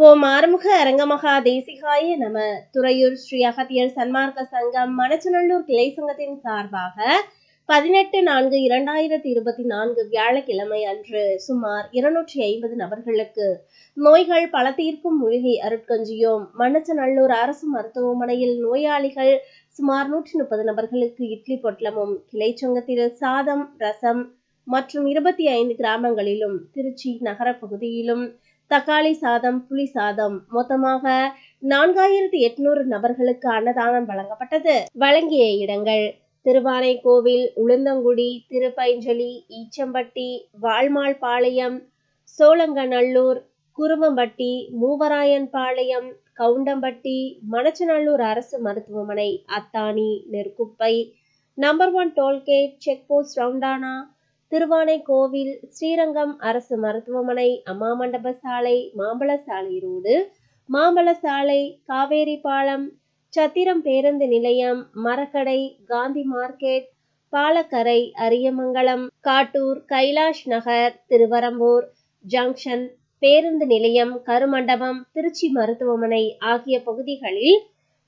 ஓம் ஆறுமுக அரங்கமகா தேசிகாய நம. துறையூர் ஸ்ரீ அகத்தியர் சன்மார்க்க சங்கம் மணச்சநல்லூர் கிளை சங்கத்தின் சார்பாக பதினெட்டு நான்கு இரண்டாயிரத்தி இருபத்தி நான்கு வியாழக்கிழமை அன்று சுமார் இருநூற்றி ஐம்பது நபர்களுக்கு நோய்கள் பல தீர்க்கும் மூலிகை அருட்கஞ்சியோம். மணச்சநல்லூர் அரசு மருத்துவமனையில் நோயாளிகள் சுமார் நூற்றி முப்பது நபர்களுக்கு இட்லி பொட்டலமும் கிளை சங்கத்தில் சாதம் ரசம் மற்றும் இருபத்தி ஐந்து கிராமங்களிலும் திருச்சி நகர பகுதியிலும் தக்காளி சாதம் புளி சாதம். மொத்தமாக நான்காயிரத்தி எட்நூறு நபர்களுக்கு அன்னதானம் வழங்கப்பட்டது. வழங்கிய இடங்கள் திருவானை கோவில் உளுந்தங்குடி திருப்பைஞ்சலி ஈச்சம்பட்டி வாழ்மாள்பாளையம் சோழங்கநல்லூர் குருவம்பட்டி மூவராயன்பாளையம் கவுண்டம்பட்டி மணச்சநல்லூர் அரசு மருத்துவமனை Athani Nerkuppai number one tollgate check post ரவுண்டானா திருவானை கோவில் ஸ்ரீரங்கம் அரசு மருத்துவமனை அம்மா மண்டப சாலை மாம்பழ சாலை ரோடு மாம்பழ சாலை காவேரி பாலம் சத்திரம் பேருந்து நிலையம் மரக்கடை காந்தி மார்க்கெட் பாலக்கரை அரியமங்கலம் காட்டூர் கைலாஷ் நகர் திருவரம்பூர் ஜங்ஷன் பேருந்து நிலையம் கருமண்டபம் திருச்சி மருத்துவமனை ஆகிய பகுதிகளில்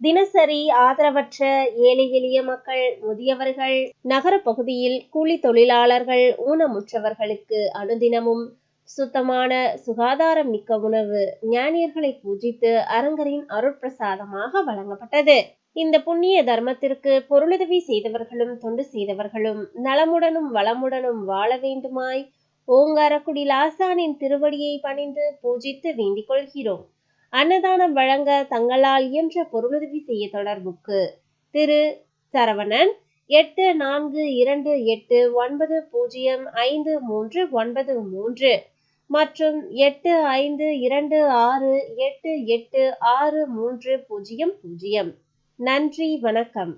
தினசரி ஆதரவற்ற ஏழை எளிய மக்கள் முதியவர்கள் நகர பகுதியில் கூலி தொழிலாளர்கள் ஊனமுற்றவர்களுக்கு அனுதினமும் சுத்தமான சுகாதாரம் மிக்க உணவு ஞானியர்களை பூஜித்து அரங்கரின் அருட்பிரசாதமாக வழங்கப்பட்டது. இந்த புண்ணிய தர்மத்திற்கு பொருளுதவி செய்தவர்களும் தொண்டு செய்தவர்களும் நலமுடனும் வளமுடனும் வாழ வேண்டுமாய் ஓங்காரக்குடி லாசானின் திருவடியை பணிந்து பூஜித்து வேண்டிக் கொள்கிறோம். அன்னதானம் வழங்க தங்களால் இயன்ற பொருளுதவி செய்ய தொடர்புக்கு. திரு. சரவணன் எட்டு நான்கு இரண்டு எட்டு ஒன்பது பூஜ்ஜியம் ஐந்து மூன்று ஒன்பது மூன்று மற்றும் எட்டு ஐந்து இரண்டு ஆறு எட்டு எட்டு ஆறு மூன்று பூஜ்ஜியம் பூஜ்ஜியம். நன்றி வணக்கம்.